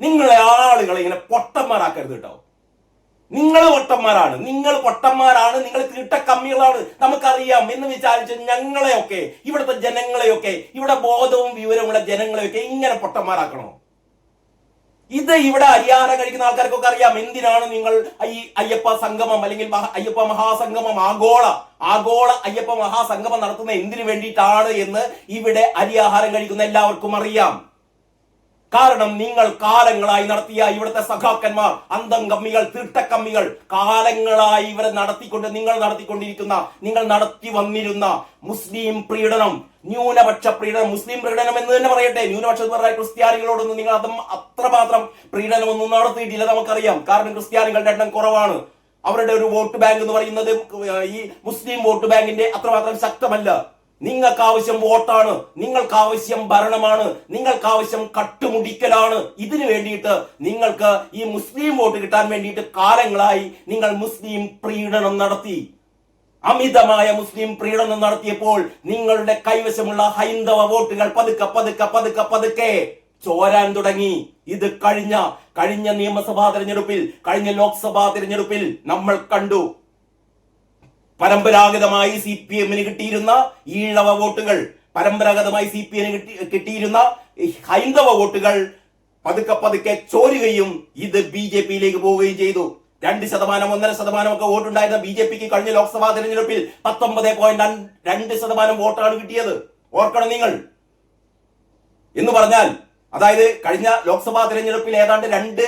നിങ്ങളെ ആളുകളെ ഇങ്ങനെ പൊട്ടന്മാരാക്കരുത് കേട്ടോ. നിങ്ങൾ പൊട്ടന്മാരാണ്. നിങ്ങൾ പൊട്ടന്മാരാണ്. നിങ്ങൾ തീട്ട കമ്മികളാണ്. നമുക്കറിയാം. എന്ന് വിചാരിച്ച് ഞങ്ങളെയൊക്കെ ഇവിടുത്തെ ജനങ്ങളെയൊക്കെ ഇവിടെ ബോധവും വിവരവുമുള്ള ജനങ്ങളെയൊക്കെ ഇങ്ങനെ പൊട്ടന്മാരാക്കണോ? ഇത് ഇവിടെ അരിയാഹാരം കഴിക്കുന്ന ആൾക്കാർക്കൊക്കെ അറിയാം. എന്തിനാണ് നിങ്ങൾ ഈ അയ്യപ്പ സംഗമം അല്ലെങ്കിൽ അയ്യപ്പ മഹാസംഗമം ആഗോള ആഗോള അയ്യപ്പ മഹാസംഗമം നടത്തുന്ന എന്തിനു വേണ്ടിയിട്ടാണ് എന്ന് ഇവിടെ അരിയാഹാരം കഴിക്കുന്ന എല്ലാവർക്കും അറിയാം. കാരണം നിങ്ങൾ കാലങ്ങളായി നടത്തിയ ഇവിടുത്തെ സഖാക്കന്മാർ അന്തംകമ്മികൾ തീട്ടക്കമ്മികൾ കാലങ്ങളായി ഇവരെ നടത്തിക്കൊണ്ട് നിങ്ങൾ നടത്തിക്കൊണ്ടിരിക്കുന്ന നിങ്ങൾ നടത്തി വന്നിരുന്ന മുസ്ലിം പ്രീഡനം ന്യൂനപക്ഷ പ്രീഡനം മുസ്ലിം പ്രീഡനം എന്ന് തന്നെ പറയട്ടെ. ന്യൂനപക്ഷ ക്രിസ്ത്യാനികളോടൊന്നും നിങ്ങൾ അതും അത്രമാത്രം പ്രീഡനമൊന്നും നടത്തിയിട്ടില്ല നമുക്കറിയാം. കാരണം ക്രിസ്ത്യാനികളുടെ എണ്ണം കുറവാണ്. അവരുടെ ഒരു വോട്ട് ബാങ്ക് എന്ന് പറയുന്നത് ഈ മുസ്ലിം വോട്ട് ബാങ്കിന്റെ അത്രമാത്രം ശക്തമല്ല. നിങ്ങൾക്ക് ആവശ്യം വോട്ടാണ് നിങ്ങൾക്ക് ആവശ്യം ഭരണമാണ് നിങ്ങൾക്ക് ആവശ്യം കട്ടുമുടിക്കലാണ്. ഇതിനു വേണ്ടിയിട്ട് നിങ്ങൾക്ക് ഈ മുസ്ലിം വോട്ട് കിട്ടാൻ വേണ്ടിയിട്ട് കാലങ്ങളായി നിങ്ങൾ മുസ്ലിം പ്രീണനം നടത്തി. അമിതമായ മുസ്ലിം പ്രീണനം നടത്തിയപ്പോൾ നിങ്ങളുടെ കൈവശമുള്ള ഹൈന്ദവ വോട്ടുകൾ പതുക്കെ പതുക്കെ പതുക്കെ പതുക്കെ ചോരാൻ തുടങ്ങി. ഇത് കഴിഞ്ഞ കഴിഞ്ഞ നിയമസഭാ തിരഞ്ഞെടുപ്പിൽ കഴിഞ്ഞ ലോക്സഭാ തിരഞ്ഞെടുപ്പിൽ നമ്മൾ കണ്ടു. പരമ്പരാഗതമായി സി പി എമ്മിന് കിട്ടിയിരുന്ന ഈഴവ വോട്ടുകൾ പരമ്പരാഗതമായി സി പി എമ്മിന് കിട്ടി കിട്ടിയിരുന്ന ഹൈന്ദവ വോട്ടുകൾ പതുക്കെ പതുക്കെ ചോരുകയും ഇത് ബി ജെ പിയിലേക്ക് പോവുകയും ചെയ്തു. രണ്ട് ശതമാനം ഒന്നര ശതമാനം ഒക്കെ വോട്ടുണ്ടായിരുന്ന ബി ജെ പിക്ക് കഴിഞ്ഞ ലോക്സഭാ തെരഞ്ഞെടുപ്പിൽ പത്തൊമ്പത് പോയിന്റ് രണ്ട് ശതമാനം വോട്ടാണ് കിട്ടിയത്. ഓർക്കണം നിങ്ങൾ. എന്ന് പറഞ്ഞാൽ അതായത് കഴിഞ്ഞ ലോക്സഭാ തെരഞ്ഞെടുപ്പിൽ ഏതാണ്ട് രണ്ട്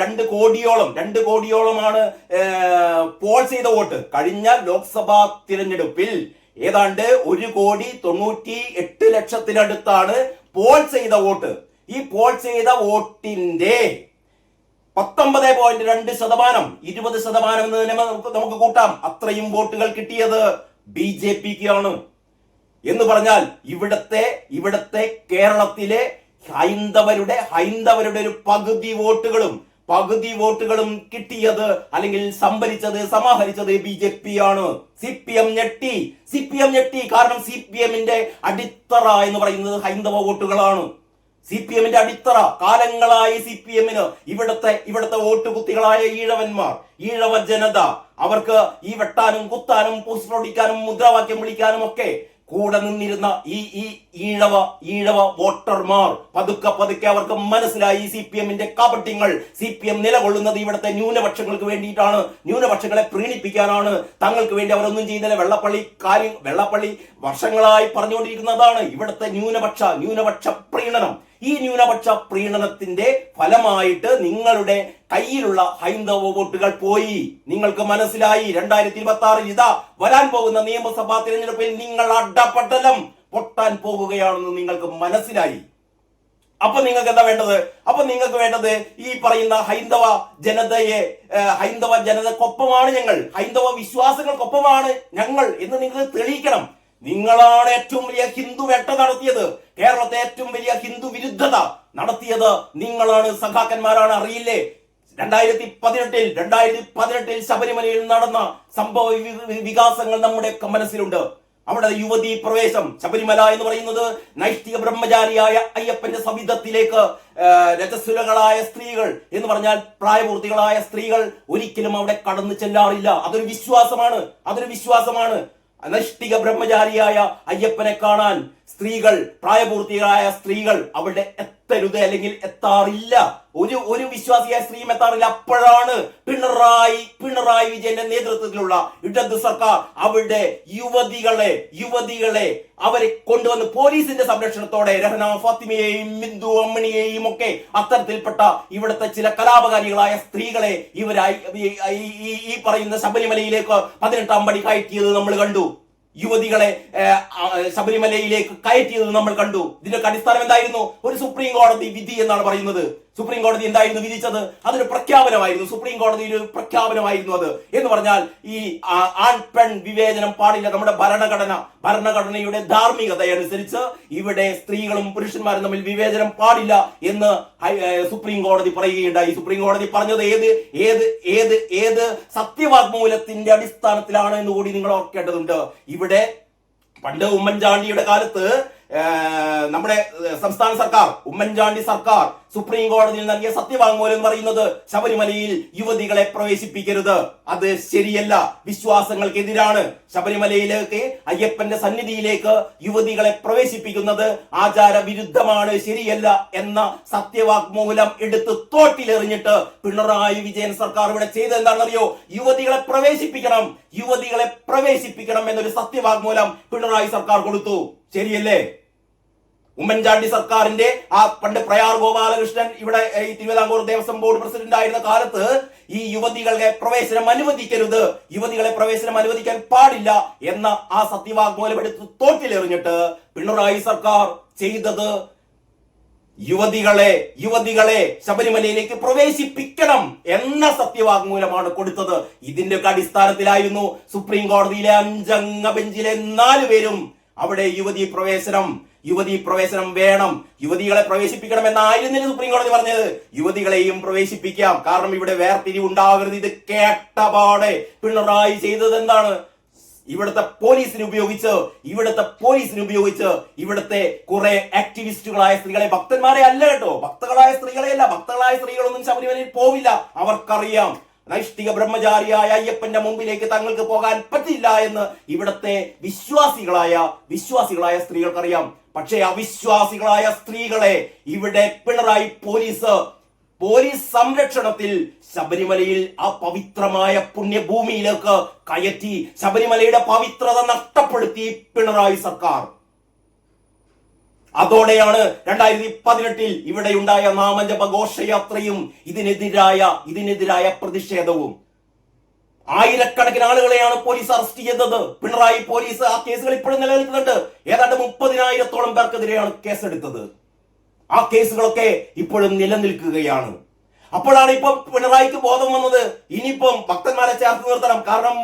രണ്ട് കോടിയോളം രണ്ട് കോടിയോളമാണ് പോൾ ചെയ്ത വോട്ട്. കഴിഞ്ഞ ലോക്സഭാ തിരഞ്ഞെടുപ്പിൽ ഏതാണ്ട് ഒരു കോടി തൊണ്ണൂറ്റി എട്ട് ലക്ഷത്തിനടുത്താണ് പോൾ ചെയ്ത വോട്ട്. ഈ പോൾ ചെയ്ത വോട്ടിന്റെ പത്തൊമ്പത് പോയിന്റ് രണ്ട് ശതമാനം ഇരുപത് ശതമാനം എന്ന് തന്നെ നമുക്ക് നമുക്ക് കൂട്ടാം. അത്രയും വോട്ടുകൾ കിട്ടിയത് ബി ജെ പിക്കാണ്. എന്ന് പറഞ്ഞാൽ ഇവിടത്തെ ഇവിടത്തെ കേരളത്തിലെ ഹൈന്ദവരുടെ ഹൈന്ദവരുടെ ഒരു പകുതി വോട്ടുകളും പകുതി വോട്ടുകളും കിട്ടിയത് അല്ലെങ്കിൽ സംഭരിച്ചത് സമാഹരിച്ചത് ബി ജെ പി ആണ് സി പി എം ഞെട്ടി. സി പി എം ഞെട്ടി കാരണം സി പി എമ്മിന്റെ അടിത്തറ എന്ന് പറയുന്നത് ഹൈന്ദവ വോട്ടുകളാണ്. സി പി എമ്മിന്റെ അടിത്തറ കാലങ്ങളായി സി പി എമ്മിന് ഇവിടുത്തെ ഇവിടത്തെ വോട്ടുകുത്തികളായ ഈഴവന്മാർ ഈഴവ ജനത അവർക്ക് ഈ വെട്ടാനും കുത്താനും പോസ്റ്റർ ഒടിക്കാനും മുദ്രാവാക്യം വിളിക്കാനും ഒക്കെ കൂടെ നിന്നിരുന്ന ഈ ഈ ഈഴവ ഈഴവ വോട്ടർമാർ പതുക്കെ പതുക്കെ അവർക്ക് മനസ്സിലായി സി പി എമ്മിന്റെ കാപട്യങ്ങൾ സി പി എം നിലകൊള്ളുന്നത് ഇവിടുത്തെ ന്യൂനപക്ഷങ്ങൾക്ക് വേണ്ടിയിട്ടാണ്. ന്യൂനപക്ഷങ്ങളെ പ്രീണിപ്പിക്കാനാണ് തങ്ങൾക്ക് വേണ്ടി അവരൊന്നും ചെയ്യുന്നില്ല. വെള്ളപ്പള്ളി കാര്യം വെള്ളപ്പള്ളി വർഷങ്ങളായി പറഞ്ഞുകൊണ്ടിരിക്കുന്നതാണ് ഇവിടുത്തെ ന്യൂനപക്ഷ ന്യൂനപക്ഷ പ്രീണനം. ഈ ന്യൂനപക്ഷ പ്രീണനത്തിന്റെ ഫലമായിട്ട് നിങ്ങളുടെ കയ്യിലുള്ള ഹൈന്ദവ വോട്ടുകൾ പോയി. നിങ്ങൾക്ക് മനസ്സിലായി രണ്ടായിരത്തി ഇരുപത്തി ആറിൽ ഇതാ വരാൻ പോകുന്ന നിയമസഭാ തിരഞ്ഞെടുപ്പിൽ നിങ്ങൾ അഡപട്ടലം പൊട്ടാൻ പോകുകയാണെന്ന് നിങ്ങൾക്ക് മനസ്സിലായി. അപ്പൊ നിങ്ങൾക്ക് എന്താ വേണ്ടത്? അപ്പൊ നിങ്ങൾക്ക് വേണ്ടത് ഈ പറയുന്ന ഹൈന്ദവ ജനതയെ ഹൈന്ദവ ജനതക്കൊപ്പമാണ് ഞങ്ങൾ ഹൈന്ദവ വിശ്വാസങ്ങൾക്കൊപ്പമാണ് ഞങ്ങൾ എന്ന് നിങ്ങൾ തെളിയിക്കണം. നിങ്ങളാണ് ഏറ്റവും വലിയ ഹിന്ദു വേട്ട നടത്തിയത്. കേരളത്തെ ഏറ്റവും വലിയ ഹിന്ദു വിരുദ്ധത നടത്തിയത് നിങ്ങളാണ് സഖാക്കന്മാരാണ് അറിയില്ലേ? രണ്ടായിരത്തി പതിനെട്ടിൽ രണ്ടായിരത്തി പതിനെട്ടിൽ ശബരിമലയിൽ നടന്ന സംഭവ വികാസങ്ങൾ നമ്മുടെ മനസ്സിലുണ്ട്. അവിടെ യുവതി പ്രവേശം ശബരിമല എന്ന് പറയുന്നത് നൈഷ്ഠിക ബ്രഹ്മചാരിയായ അയ്യപ്പന്റെ സവിധത്തിലേക്ക് രജസ്വലകളായ സ്ത്രീകൾ എന്ന് പറഞ്ഞാൽ പ്രായപൂർത്തികളായ സ്ത്രീകൾ ഒരിക്കലും അവിടെ കടന്നു ചെല്ലാറില്ല. അതൊരു വിശ്വാസമാണ് അതൊരു വിശ്വാസമാണ്. നൈഷ്ഠിക ബ്രഹ്മചാരിയായ അയ്യപ്പനെ കാണാൻ സ്ത്രീകൾ പ്രായപൂർത്തികളായ സ്ത്രീകൾ അവിടെ എത്തരുത് അല്ലെങ്കിൽ എത്താറില്ല. ഒരു ഒരു വിശ്വാസിയായ സ്ത്രീയും എത്താറില്ല. അപ്പോഴാണ് പിണറായി പിണറായി വിജയന്റെ നേതൃത്വത്തിലുള്ള ഇടത് സർക്കാർ അവിടെ യുവതികളെ യുവതികളെ അവരെ കൊണ്ടുവന്ന് പോലീസിന്റെ സംരക്ഷണത്തോടെ രഹന ഫാത്തിമയെയും ബിന്ദു അമ്മണിയെയും ഒക്കെ അത്തരത്തിൽപ്പെട്ട ഇവിടുത്തെ ചില കലാപകാരികളായ സ്ത്രീകളെ ഇവരായി ഈ പറയുന്ന ശബരിമലയിലേക്ക് പതിനെട്ടാം പടി കയറ്റിയത് നമ്മൾ കണ്ടു. യുവതികളെ ശബരിമലയിലേക്ക് കയറ്റിയത് നമ്മൾ കണ്ടു. ഇതിന്റെ അടിസ്ഥാനം എന്തായിരുന്നു ഒരു സുപ്രീം കോടതി വിധി എന്നാണ് പറയുന്നത്. സുപ്രീം കോടതി എന്തായിരുന്നു വിധിച്ചത്? അതൊരു പ്രഖ്യാപനമായിരുന്നു. സുപ്രീം കോടതി ഒരു പ്രഖ്യാപനമായിരുന്നു അത്. എന്ന് പറഞ്ഞാൽ ഈ ആൺ പെൺ വിവേചനം പാടില്ല. നമ്മുടെ ഭരണഘടന ഭരണഘടനയുടെ ധാർമ്മികത അനുസരിച്ച് ഇവിടെ സ്ത്രീകളും പുരുഷന്മാരും തമ്മിൽ വിവേചനം പാടില്ല എന്ന് സുപ്രീം കോടതി പറയുകയുണ്ടായി. സുപ്രീം കോടതി പറഞ്ഞത് ഏത് ഏത് ഏത് ഏത് സത്യവാഗ്മൂലത്തിന്റെ അടിസ്ഥാനത്തിലാണ് എന്ന് കൂടി നിങ്ങൾ ഓർക്കേണ്ടതുണ്ട്. ഇവിടെ പണ്ട് ഉമ്മൻചാണ്ടിയുടെ കാലത്ത് നമ്മുടെ സംസ്ഥാന സർക്കാർ ഉമ്മൻചാണ്ടി സർക്കാർ സുപ്രീം കോടതിയിൽ നൽകിയ സത്യവാങ്മൂലം എന്ന് പറയുന്നത് ശബരിമലയിൽ യുവതികളെ പ്രവേശിപ്പിക്കരുത്. അത് ശരിയല്ല. വിശ്വാസങ്ങൾക്കെതിരാണ്. ശബരിമലയിലേക്ക് അയ്യപ്പന്റെ സന്നിധിയിലേക്ക് യുവതികളെ പ്രവേശിപ്പിക്കുന്നത് ആചാര വിരുദ്ധമാണ് ശരിയല്ല എന്ന സത്യവാങ്മൂലം എടുത്ത് തോട്ടിലെറിഞ്ഞിട്ട് പിണറായി വിജയൻ സർക്കാർ ഇവിടെ ചെയ്തത് എന്താണെന്നറിയോ? യുവതികളെ പ്രവേശിപ്പിക്കണം. യുവതികളെ പ്രവേശിപ്പിക്കണം എന്നൊരു സത്യവാങ്മൂലം പിണറായി സർക്കാർ കൊടുത്തു. ശരിയല്ലേ? ഉമ്മൻചാണ്ടി സർക്കാരിന്റെ ആ പണ്ട് പ്രയാർ ഗോപാലകൃഷ്ണൻ ഇവിടെ ഈ തിരുവിതാംകൂർ ദേവസ്വം ബോർഡ് പ്രസിഡന്റ് ആയിരുന്ന കാലത്ത് ഈ യുവതികളുടെ പ്രവേശനം അനുവദിക്കരുത് യുവതികളെ പ്രവേശനം അനുവദിക്കാൻ പാടില്ല എന്ന ആ സത്യവാഗ്മൂലം എടുത്ത് തോട്ടിലെറിഞ്ഞിട്ട് പിണറായി സർക്കാർ ചെയ്തത് യുവതികളെ യുവതികളെ ശബരിമലയിലേക്ക് പ്രവേശിപ്പിക്കണം എന്ന സത്യവാങ്മൂലമാണ് കൊടുത്തത്. ഇതിന്റെ ഒക്കെ അടിസ്ഥാനത്തിലായിരുന്നു സുപ്രീം കോടതിയിലെ അഞ്ചംഗ ബെഞ്ചിലെ നാലു പേരും അവിടെ യുവതി പ്രവേശനം യുവതി പ്രവേശനം വേണം. യുവതികളെ പ്രവേശിപ്പിക്കണം എന്നായിരുന്നില്ല സുപ്രീം കോടതി പറഞ്ഞത്. യുവതികളെയും പ്രവേശിപ്പിക്കാം. കാരണം ഇവിടെ വേർതിരിവ് ഉണ്ടാകരുത് ഇത് കേട്ടപാടെ പിണറായി ചെയ്തത് എന്താണ് ഇവിടുത്തെ പോലീസിനെ ഉപയോഗിച്ച് ഇവിടുത്തെ പോലീസിനെ ഉപയോഗിച്ച് ഇവിടുത്തെ കുറെ ആക്ടിവിസ്റ്റുകളായ സ്ത്രീകളെ ഭക്തന്മാരെ അല്ല കേട്ടോ. ഭക്തകളായ സ്ത്രീകളെ അല്ല ഭക്തകളായ സ്ത്രീകളൊന്നും ശബരിമലയിൽ പോവില്ല. അവർക്കറിയാം. നൈഷ്ഠിക ബ്രഹ്മചാരിയായ അയ്യപ്പന്റെ മുമ്പിലേക്ക് തങ്ങൾക്ക് പോകാൻ പറ്റില്ല എന്ന് ഇവിടുത്തെ വിശ്വാസികളായ വിശ്വാസികളായ സ്ത്രീകൾക്കറിയാം. പക്ഷേ അവിശ്വാസികളായ സ്ത്രീകളെ ഇവിടെ പിണറായി പോലീസ് പോലീസ് സംരക്ഷണത്തിൽ ശബരിമലയിൽ ആ പവിത്രമായ പുണ്യഭൂമിയിലേക്ക് കയറ്റി ശബരിമലയുടെ പവിത്രത നഷ്ടപ്പെടുത്തി പിണറായി സർക്കാർ. അതോടെയാണ് രണ്ടായിരത്തി പതിനെട്ടിൽ ഇവിടെയുണ്ടായ നാമജപ ഘോഷയാത്രയും ഇതിനെതിരായ ഇതിനെതിരായ പ്രതിഷേധവും. ആയിരക്കണക്കിന് ആളുകളെയാണ് പോലീസ് അറസ്റ്റ് ചെയ്തത് പിണറായി പോലീസ് ആ കേസുകൾ ഇപ്പോഴും നിലനിൽക്കുന്നുണ്ട്. ഏതാണ്ട് മുപ്പതിനായിരത്തോളം പേർക്കെതിരെയാണ് കേസെടുത്തത്. ആ കേസുകളൊക്കെ ഇപ്പോഴും നിലനിൽക്കുകയാണ്. അപ്പോഴാണ് ഇപ്പം പിണറായിക്ക് ബോധം വന്നത്. ഇനിയിപ്പം ഭക്തന്മാരെ ചേർത്ത് നിർത്തണം. കാരണം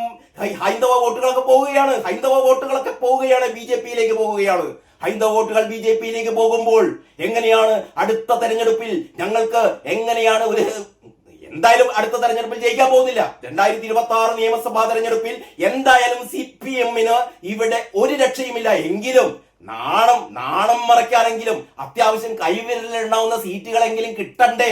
ഹൈന്ദവ വോട്ടുകളൊക്കെ പോവുകയാണ്. ഹൈന്ദവ വോട്ടുകളൊക്കെ പോവുകയാണ് ബി ജെ പിയിലേക്ക് പോവുകയാണ്. ഹൈന്ദവ വോട്ടുകൾ ബി ജെ പിയിലേക്ക് പോകുമ്പോൾ എങ്ങനെയാണ് അടുത്ത തെരഞ്ഞെടുപ്പിൽ ഞങ്ങൾക്ക് എങ്ങനെയാണ് ഒരു എന്തായാലും അടുത്ത തെരഞ്ഞെടുപ്പിൽ ജയിക്കാൻ പോകുന്നില്ല. രണ്ടായിരത്തി ഇരുപത്തി ആറ് നിയമസഭാ തെരഞ്ഞെടുപ്പിൽ എന്തായാലും സി പി എമ്മിന് ഇവിടെ ഒരു രക്ഷയുമില്ല. എങ്കിലും നാണം നാണം മറയ്ക്കാനെങ്കിലും അത്യാവശ്യം കൈവിരലുണ്ടാവുന്ന സീറ്റുകളെങ്കിലും കിട്ടണ്ടേ?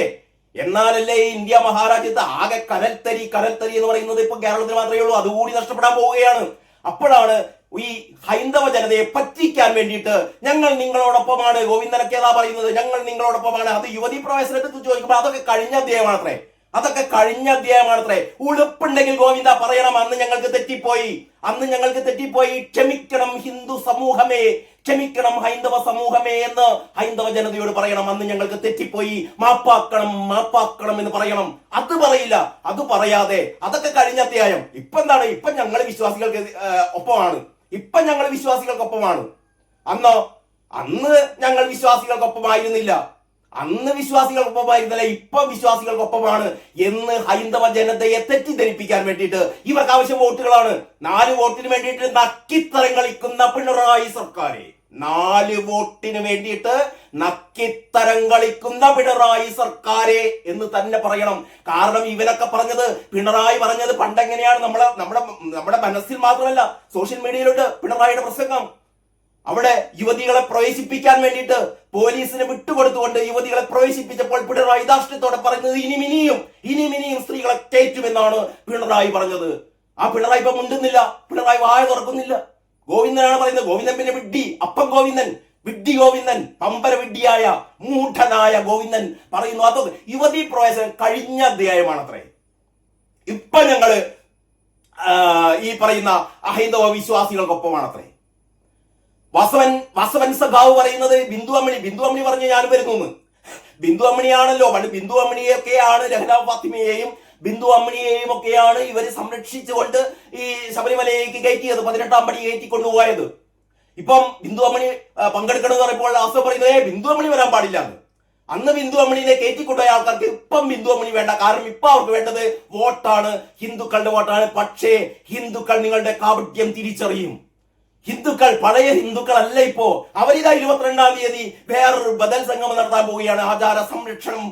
എന്നാലല്ലേ ഇന്ത്യ മഹാരാജ്യത്ത് ആകെ കനൽത്തരി കനൽത്തരി എന്ന് പറയുന്നത് ഇപ്പൊ കേരളത്തിൽ മാത്രമേ ഉള്ളൂ. അതുകൂടി നഷ്ടപ്പെടാൻ പോവുകയാണ്. അപ്പോഴാണ് ഈ ഹൈന്ദവ ജനതയെ പറ്റിക്കാൻ വേണ്ടിയിട്ട് ഞങ്ങൾ നിങ്ങളോടൊപ്പമാണ്. ഗോവിന്ദനക്കേതാ പറയുന്നത്? ഞങ്ങൾ നിങ്ങളോടൊപ്പമാണ്. അത് യുവതി പ്രവേശനത്തെ ചോദിക്കുമ്പോൾ അതൊക്കെ കഴിഞ്ഞ അധ്യായമാണത്രേ അതൊക്കെ കഴിഞ്ഞ അധ്യായമാണത്രേ. ഉളുപ്പുണ്ടെങ്കിൽ ഗോവിന്ദ പറയണം അന്ന് ഞങ്ങൾക്ക് തെറ്റിപ്പോയി. അന്ന് ഞങ്ങൾക്ക് തെറ്റിപ്പോയി. ക്ഷമിക്കണം ഹിന്ദു സമൂഹമേ. ക്ഷമിക്കണം ഹൈന്ദവ സമൂഹമേ എന്ന് ഹൈന്ദവ ജനതയോട് പറയണം. അന്ന് ഞങ്ങൾക്ക് തെറ്റിപ്പോയി. മാപ്പാക്കണം മാപ്പാക്കണം എന്ന് പറയണം. അത് പറയില്ല. അത് പറയാതെ. അതൊക്കെ കഴിഞ്ഞ അധ്യായം. ഇപ്പൊ എന്താണ്? ഇപ്പൊ ഞങ്ങൾ വിശ്വാസികൾക്ക് ഒപ്പമാണ്. ഇപ്പൊ ഞങ്ങൾ വിശ്വാസികൾക്കൊപ്പമാണ്. അന്നോ? അന്ന് ഞങ്ങൾ വിശ്വാസികൾക്കൊപ്പമായിരുന്നില്ല. അന്ന് വിശ്വാസികൾക്കൊപ്പമായിരുന്നില്ല ഇപ്പൊ വിശ്വാസികൾക്കൊപ്പമാണ് എന്ന് ഹൈന്ദവ ജനതയെ തെറ്റിദ്ധരിപ്പിക്കാൻ വേണ്ടിയിട്ട് ഇവർക്ക് ആവശ്യം വോട്ടുകളാണ്. നാല് വോട്ടിന് വേണ്ടിയിട്ട് നക്കിത്തരം കളിക്കുന്ന പിണറായി സർക്കാരെ. നാല് വോട്ടിന് വേണ്ടിയിട്ട് നക്കിത്തരം കളിക്കുന്ന പിണറായി സർക്കാരെ എന്ന് തന്നെ പറയണം. കാരണം ഇവരൊക്കെ പറഞ്ഞത് പിണറായി പറഞ്ഞത് പണ്ടെങ്ങനെയാണ് നമ്മളെ നമ്മുടെ നമ്മുടെ മനസ്സിൽ മാത്രമല്ല സോഷ്യൽ മീഡിയയിലുണ്ട് പിണറായിയുടെ പ്രസംഗം. അവിടെ യുവതികളെ പ്രവേശിപ്പിക്കാൻ വേണ്ടിയിട്ട് പോലീസിന് വിട്ടുകൊടുത്തുകൊണ്ട് യുവതികളെ പ്രവേശിപ്പിച്ചപ്പോൾ പിണറായി ധാർഷ്ട്യത്തോടെ പറയുന്നത് ഇനിയും ഇനിയും ഇനിയും ഇനിയും സ്ത്രീകളെ കയറ്റുമെന്നാണ് പിണറായി പറഞ്ഞത്. ആ പിണറായി ഇപ്പൊ മുണ്ടുന്നില്ല. പിണറായി വായ തുറക്കുന്നില്ല. ഗോവിന്ദനാണ് പറയുന്നത്. ഗോവിന്ദൻ പിന്നെ വിഡ്ഡി അപ്പം ഗോവിന്ദൻ വിഡ്ഡി ഗോവിന്ദൻ പമ്പര വിഡ്ഡിയായ മൂഢനായ ഗോവിന്ദൻ പറയുന്നു. അത് യുവതി പ്രവേശനം കഴിഞ്ഞ അധ്യായമാണ് അത്രേ ഇപ്പൊ ഞങ്ങൾ ഈ പറയുന്ന അഹൈന്ദവ വിശ്വാസികൾക്കൊപ്പമാണത്രേ. വാസവൻ വാസവൻ സഖാവ് പറയുന്നത് ബിന്ദു അമ്മണി ബിന്ദു അമ്മണി പറഞ്ഞ് ഞാൻ വരുന്നു. ബിന്ദു അമ്മണിയാണല്ലോ പണ്ട് ബിന്ദു അമ്മണിയൊക്കെയാണ് രഹന ഫാത്തിമയെയും ബിന്ദു അമ്മണിയെയും ഒക്കെയാണ് ഇവർ സംരക്ഷിച്ചുകൊണ്ട് ഈ ശബരിമലയിലേക്ക് കയറ്റിയത് പതിനെട്ടാം പടി കയറ്റി കൊണ്ടുപോയത് ഇപ്പം ബിന്ദു അമ്മണി പങ്കെടുക്കണമെന്ന് പറയുമ്പോൾ വാസവ പറയുന്നത് "ഏയ്, ബിന്ദു അമ്മണി വരാൻ പാടില്ല അന്ന് ബിന്ദു അമ്മണിനെ കയറ്റിക്കൊണ്ടുപോയ ആൾക്കാർക്ക് ഇപ്പം ബിന്ദു അമ്മണി വേണ്ട. കാരണം ഇപ്പൊ അവർക്ക് വേണ്ടത് വോട്ടാണ് ഹിന്ദുക്കളുടെ വോട്ടാണ്. പക്ഷേ ഹിന്ദുക്കൾ നിങ്ങളുടെ കാപട്യം തിരിച്ചറിയും. ഹിന്ദുക്കൾ പഴയ ഹിന്ദുക്കളല്ല ഇപ്പോ? അവരിതാ ഇരുപത്തിരണ്ടാം തീയതി വേറൊരു ബദൽ സംഗമം നടത്താൻ പോവുകയാണ്. ആചാര സംരക്ഷണം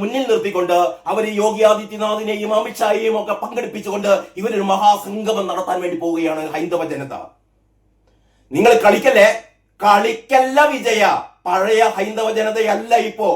മുന്നിൽ നിർത്തിക്കൊണ്ട് അവർ യോഗി ആദിത്യനാഥിനെയും അമിത്ഷായെയും ഒക്കെ പങ്കെടുപ്പിച്ചുകൊണ്ട് ഇവരൊരു മഹാസംഗമം നടത്താൻ വേണ്ടി പോവുകയാണ് ഹൈന്ദവ ജനത. നിങ്ങൾ കളിക്കല്ലേ? കളിക്കല്ല വിജയ. പഴയ ഹൈന്ദവ ജനതയല്ല ഇപ്പോ.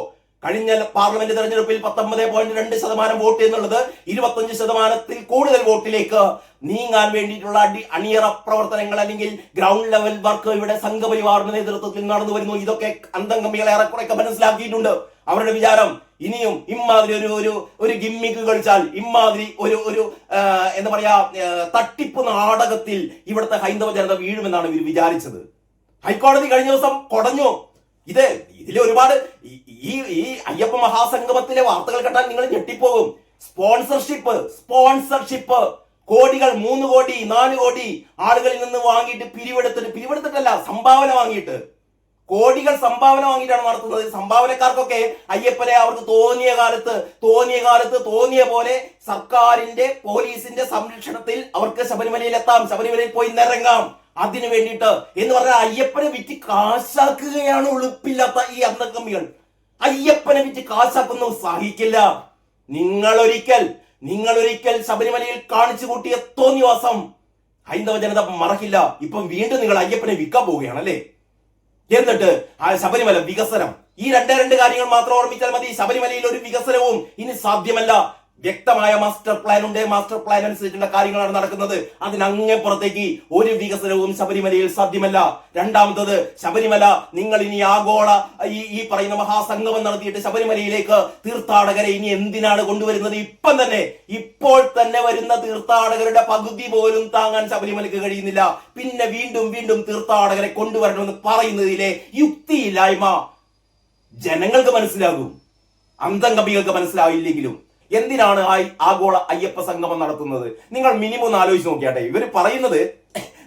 കഴിഞ്ഞ പാർലമെന്റ് തെരഞ്ഞെടുപ്പിൽ പത്തൊമ്പത് പോയിന്റ് രണ്ട് ശതമാനം വോട്ട് എന്നുള്ളത് ഇരുപത്തഞ്ച് ശതമാനത്തിൽ കൂടുതൽ വോട്ടിലേക്ക് നീങ്ങാൻ വേണ്ടിയിട്ടുള്ള അടി അണിയറ പ്രവർത്തനങ്ങൾ അല്ലെങ്കിൽ ഗ്രൗണ്ട് ലെവൽ വർക്ക് ഇവിടെ സംഘപരിവാറിന്റെ നേതൃത്വത്തിൽ നടന്നു വരുന്നു. ഇതൊക്കെ അന്തംഗമികൾ ഏറെക്കുറെയൊക്കെ മനസ്സിലാക്കിയിട്ടുണ്ട്. അവരുടെ വിചാരം ഇനിയും ഇമാതിരി ഒരു ഒരു ഒരു ഗിമ്മിക്ക് കളിച്ചാൽ ഇമാതിരി ഒരു ഒരു എന്താ പറയാ തട്ടിപ്പ് നാടകത്തിൽ ഇവിടുത്തെ ഹൈന്ദവ ജനത വീഴുമെന്നാണ് ഇവർ വിചാരിച്ചത്. ഹൈക്കോടതി കഴിഞ്ഞ ദിവസം കൊടഞ്ഞു. ഇത് ഇതിൽ ഒരുപാട് ഈ ഈ അയ്യപ്പ മഹാസംഗമത്തിലെ വാർത്തകൾ കേട്ടാൽ നിങ്ങൾ ഞെട്ടിപ്പോകും. സ്പോൺസർഷിപ്പ് സ്പോൺസർഷിപ്പ് കോടികൾ മൂന്ന് കോടി നാല് കോടി ആളുകളിൽ നിന്ന് വാങ്ങിയിട്ട് പിരിവെടുത്തിട്ട് പിരിവെടുത്തിട്ടല്ല സംഭാവന വാങ്ങിയിട്ട്. കോടികൾ സംഭാവന വാങ്ങിയിട്ടാണ് നടത്തുന്നത്. സംഭാവനക്കാർക്കൊക്കെ അയ്യപ്പനെ അവർക്ക് തോന്നിയ കാലത്ത് തോന്നിയ കാലത്ത് തോന്നിയ പോലെ സർക്കാരിന്റെ പോലീസിന്റെ സംരക്ഷണത്തിൽ അവർക്ക് ശബരിമലയിൽ എത്താം ശബരിമലയിൽ പോയി നിറങ്ങാം അതിനു വേണ്ടിയിട്ട് എന്ന് പറഞ്ഞാൽ അയ്യപ്പനെ വിറ്റ് കാശാക്കുകയാണ് ഉളുപ്പില്ലാത്ത ഈ അന്തക്കമ്മികൾ അയ്യപ്പനെ വിറ്റ് കാശാക്കുന്നത് സഹിക്കില്ല. നിങ്ങളൊരിക്കൽ നിങ്ങളൊരിക്കൽ ശബരിമലയിൽ കാണിച്ചു കൂട്ടിയ തോന്നിവാസം ഹൈന്ദവ ജനത മറക്കില്ല. ഇപ്പം വീണ്ടും നിങ്ങൾ അയ്യപ്പനെ വിൽക്കാൻ പോവുകയാണ് അല്ലേ എന്നിട്ട് ആ ശബരിമല വികസനം. ഈ രണ്ടേ രണ്ട് കാര്യങ്ങൾ മാത്രം ഓർമ്മിച്ചാൽ മതി. ശബരിമലയിൽ ഒരു വികസനവും ഇനി സാധ്യമല്ല. വ്യക്തമായ മാസ്റ്റർ പ്ലാൻ ഉണ്ട്. മാസ്റ്റർ പ്ലാൻ അനുസരിച്ചുള്ള കാര്യങ്ങളാണ് നടക്കുന്നത്. അതിനങ്ങേ പുറത്തേക്ക് ഒരു വികസനവും ശബരിമലയിൽ സാധ്യമല്ല. രണ്ടാമത്തത് ശബരിമല നിങ്ങൾ ഇനി ആഗോള ഈ ഈ പറയുന്ന മഹാസംഗമം നടത്തിയിട്ട് ശബരിമലയിലേക്ക് തീർത്ഥാടകരെ ഇനി എന്തിനാണ് കൊണ്ടുവരുന്നത്? ഇപ്പം തന്നെ ഇപ്പോൾ തന്നെ വരുന്ന തീർത്ഥാടകരുടെ പകുതി പോലും താങ്ങാൻ ശബരിമലയ്ക്ക് കഴിയുന്നില്ല. പിന്നെ വീണ്ടും വീണ്ടും തീർത്ഥാടകരെ കൊണ്ടുവരണമെന്ന് പറയുന്നതിലെ യുക്തിയില്ലായ്മ ജനങ്ങൾക്ക് മനസ്സിലാകും. അന്തംഗമികൾക്ക് മനസ്സിലാവില്ലെങ്കിലും. എന്തിനാണ് ആ ആഗോള അയ്യപ്പ സംഗമം നടത്തുന്നത്? നിങ്ങൾ മിനിമം ഒന്ന് ആലോചിച്ച് നോക്കിയാട്ടെ. ഇവർ പറയുന്നത്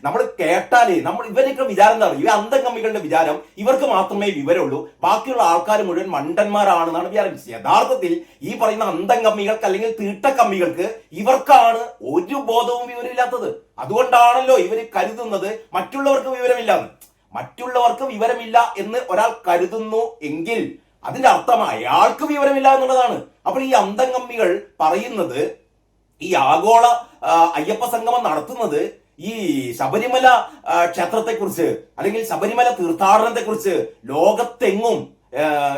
നമ്മൾ കേട്ടാലേ നമ്മൾ ഇവരൊക്കെ വിചാരം എന്താണ് ഇവർ അന്തംഗമികളുടെ വിചാരം ഇവർക്ക് മാത്രമേ വിവരമുള്ളൂ. ബാക്കിയുള്ള ആൾക്കാർ മുഴുവൻ മണ്ടന്മാരാണെന്നാണ് വിചാരം. യഥാർത്ഥത്തിൽ ഈ പറയുന്ന അന്തംഗമ്മികൾക്ക് അല്ലെങ്കിൽ തീട്ടക്കമ്മികൾക്ക് ഇവർക്കാണ് ഒരു ബോധവും വിവരമില്ലാത്തത്. അതുകൊണ്ടാണല്ലോ ഇവർ കരുതുന്നത് മറ്റുള്ളവർക്ക് വിവരമില്ലാന്ന്. മറ്റുള്ളവർക്ക് വിവരമില്ല എന്ന് ഒരാൾ കരുതുന്നു എങ്കിൽ അതിന്റെ അർത്ഥം അയാൾക്ക് വിവരമില്ല എന്നുള്ളതാണ്. അപ്പോൾ ഈ അന്തംഗമ്മികൾ പറയുന്നത് ഈ ആഗോള അയ്യപ്പ സംഗമം നടത്തുന്നത് ഈ ശബരിമല ക്ഷേത്രത്തെക്കുറിച്ച് അല്ലെങ്കിൽ ശബരിമല തീർത്ഥാടനത്തെക്കുറിച്ച് ലോകത്തെങ്ങും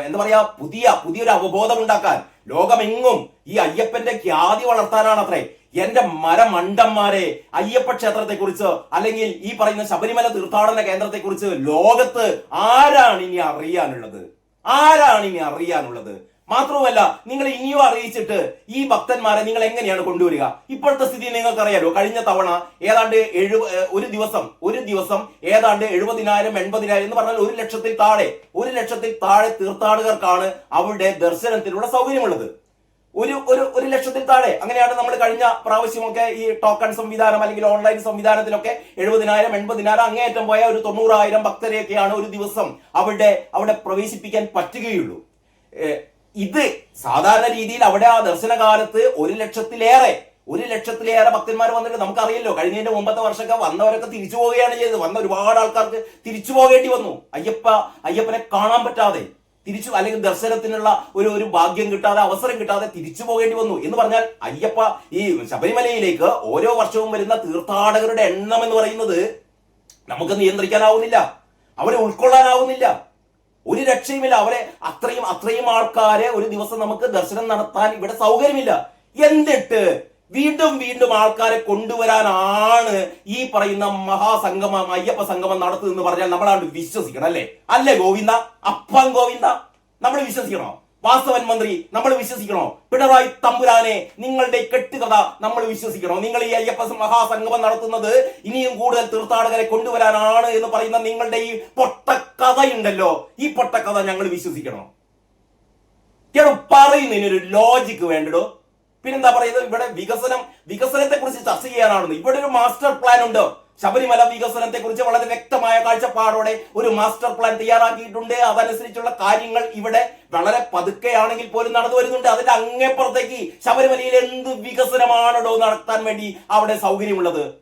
എന്താ പറയാ പുതിയ പുതിയൊരു അവബോധം ഉണ്ടാക്കാൻ ലോകമെങ്ങും ഈ അയ്യപ്പന്റെ ഖ്യാതി വളർത്താനാണ് അത്രേ എന്റെ മരമണ്ടന്മാരെ അയ്യപ്പ ക്ഷേത്രത്തെക്കുറിച്ച് അല്ലെങ്കിൽ ഈ പറയുന്ന ശബരിമല തീർത്ഥാടന കേന്ദ്രത്തെക്കുറിച്ച് ലോകത്ത് ആരാണ് ഇനി അറിയാനുള്ളത്? ആരാണ് ഇനി അറിയാനുള്ളത്? മാത്രവുമല്ല നിങ്ങൾ ഇനിയോ അറിയിച്ചിട്ട് ഈ ഭക്തന്മാരെ നിങ്ങൾ എങ്ങനെയാണ് കൊണ്ടുവരിക? ഇപ്പോഴത്തെ സ്ഥിതി നിങ്ങൾക്കറിയാലോ. കഴിഞ്ഞ തവണ ഏതാണ്ട് എഴുപ ഒരു ദിവസം ഒരു ദിവസം ഏതാണ്ട് എഴുപതിനായിരം എൺപതിനായിരം എന്ന് പറഞ്ഞാൽ ഒരു ലക്ഷത്തിൽ താഴെ ഒരു ലക്ഷത്തിൽ താഴെ തീർത്ഥാടകർക്കാണ് അവരുടെ ദർശനത്തിനുള്ള സൗകര്യമുള്ളത്. ഒരു ഒരു ഒരു ലക്ഷത്തിൽ താഴെ. അങ്ങനെയാണ് നമ്മൾ കഴിഞ്ഞ പ്രാവശ്യമൊക്കെ ഈ ടോക്കൺ സംവിധാനം അല്ലെങ്കിൽ ഓൺലൈൻ സംവിധാനത്തിലൊക്കെ എഴുപതിനായിരം എൺപതിനായിരം അങ്ങേയറ്റം പോയ ഒരു തൊണ്ണൂറായിരം ഭക്തരെയൊക്കെയാണ് ഒരു ദിവസം അവിടെ അവിടെ പ്രവേശിപ്പിക്കാൻ പറ്റുകയുള്ളൂ. ഇത് സാധാരണ രീതിയിൽ അവിടെ ആ ദർശനകാലത്ത് ഒരു ലക്ഷത്തിലേറെ ഒരു ലക്ഷത്തിലേറെ ഭക്തന്മാർ വന്നിട്ട് നമുക്കറിയല്ലോ കഴിഞ്ഞതിന്റെ മുമ്പത്തെ വർഷമൊക്കെ വന്നവരൊക്കെ തിരിച്ചു പോവുകയാണ് ചെയ്തത്. വന്ന ഒരുപാട് ആൾക്കാർക്ക് തിരിച്ചു പോകേണ്ടി വന്നു. അയ്യപ്പ അയ്യപ്പനെ കാണാൻ പറ്റാതെ. തിരിച്ചു അല്ലെങ്കിൽ ദർശനത്തിനുള്ള ഒരു ഒരു ഭാഗ്യം കിട്ടാതെ അവസരം കിട്ടാതെ തിരിച്ചു പോകേണ്ടി വന്നു. എന്ന് പറഞ്ഞാൽ അയ്യപ്പ ഈ ശബരിമലയിലേക്ക് ഓരോ വർഷവും വരുന്ന തീർത്ഥാടകരുടെ എണ്ണം എന്ന് പറയുന്നത് നമുക്ക് നിയന്ത്രിക്കാനാവുന്നില്ല. അവരെ ഉൾക്കൊള്ളാനാവുന്നില്ല. ഒരു രക്ഷയുമില്ല. അവരെ അത്രയും അത്രയും ആൾക്കാരെ ഒരു ദിവസം നമുക്ക് ദർശനം നടത്താൻ ഇവിടെ സൗകര്യമില്ല. എന്നിട്ട് വീണ്ടും വീണ്ടും ആൾക്കാരെ കൊണ്ടുവരാനാണ് ഈ പറയുന്ന മഹാസംഗമം അയ്യപ്പ സംഗമം നടത്തുന്നത് പറഞ്ഞാൽ നമ്മളാണ്ട് വിശ്വസിക്കണം അല്ലേ? അല്ലേ ഗോവിന്ദ? അപ്പം ഗോവിന്ദ നമ്മൾ വിശ്വസിക്കണോ? വാസവൻ മന്ത്രി നമ്മൾ വിശ്വസിക്കണോ? പിണറായി തമ്പുരാനെ നിങ്ങളുടെ കെട്ടുകഥ നമ്മൾ വിശ്വസിക്കണോ? നിങ്ങൾ ഈ അയ്യപ്പ മഹാസംഗമം നടത്തുന്നത് ഇനിയും കൂടുതൽ തീർത്ഥാടകരെ കൊണ്ടുവരാനാണ് എന്ന് പറയുന്ന നിങ്ങളുടെ ഈ പൊട്ടക്കഥയുണ്ടല്ലോ ഈ പൊട്ടക്കഥ ഞങ്ങൾ വിശ്വസിക്കണോ? പറയുന്നതിനൊരു ലോജിക്ക് വേണ്ടടോ? പിന്നെന്താ പറയുന്നത്? ഇവിടെ വികസനം വികസനത്തെ കുറിച്ച് ചർച്ച ചെയ്യാനാണെന്ന് ഇവിടെ ഒരു മാസ്റ്റർ പ്ലാൻ ഉണ്ട്. ശബരിമല വികസനത്തെ കുറിച്ച് വളരെ വ്യക്തമായ കാഴ്ചപ്പാടോടെ ഒരു മാസ്റ്റർ പ്ലാൻ തയ്യാറാക്കിയിട്ടുണ്ട്. അതനുസരിച്ചുള്ള കാര്യങ്ങൾ ഇവിടെ വളരെ പതുക്കെയാണെങ്കിൽ പോലും നടന്നു വരുന്നുണ്ട്. അതിന്റെ അങ്ങേപ്പുറത്തേക്ക് ശബരിമലയിൽ എന്ത് വികസനമാണോ നടത്താൻ വേണ്ടി അവിടെ സൗകര്യമുള്ളത്?